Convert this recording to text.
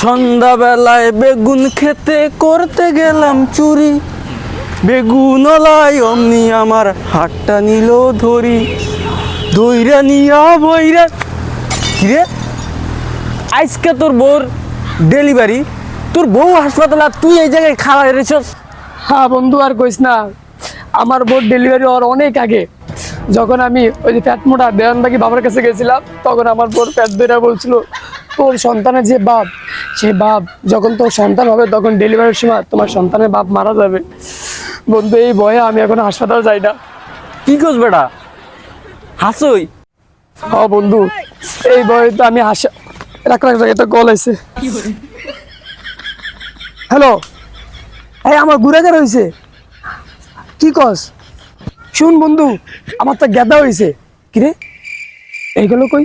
সন্ধ্যাবেলায় বেগুন খেতে করতে গেলাম চুরি। বেগুনলাই অমনি আমার হাটটা নিল ধরি। দইরা নিয়া বইরা কিরে? আজকে তোর বউর ডেলিভারি। তোর বউ হাসপাতালে আর তুই এই জায়গায় খাওয়া রেছস হ্যাঁ বন্ধু, আর কইস না। আমার বোর ডেলিভারি হওয়ার অনেক আগে। যখন আমি ওই যে ফ্যাট মোটা বেয়ানবাগি বাবার কাছে গেছিলাম, তখন আমার বোর ফ্যাট বেরা বলছিল তোর সন্তানের যে বাপ সে বাপ যখন তোর সন্তান হবে তখন ডেলিভারির সময় তোমার সন্তানের বাপ মারা যাবে। বন্ধু এই ভয়ে আমি এখন হাসপাতাল যাই না। কি করছ বেটা? হাসই? হ বন্ধু এই ভয়ে তো আমি হাসা রাখ রাখ রাখ, এটা কল আছে হ্যালো এই আমার গুড়াগার হয়েছে কি কস? শুন বন্ধু আমার তো গেদা হয়েছে কিরে এইগুলো কই?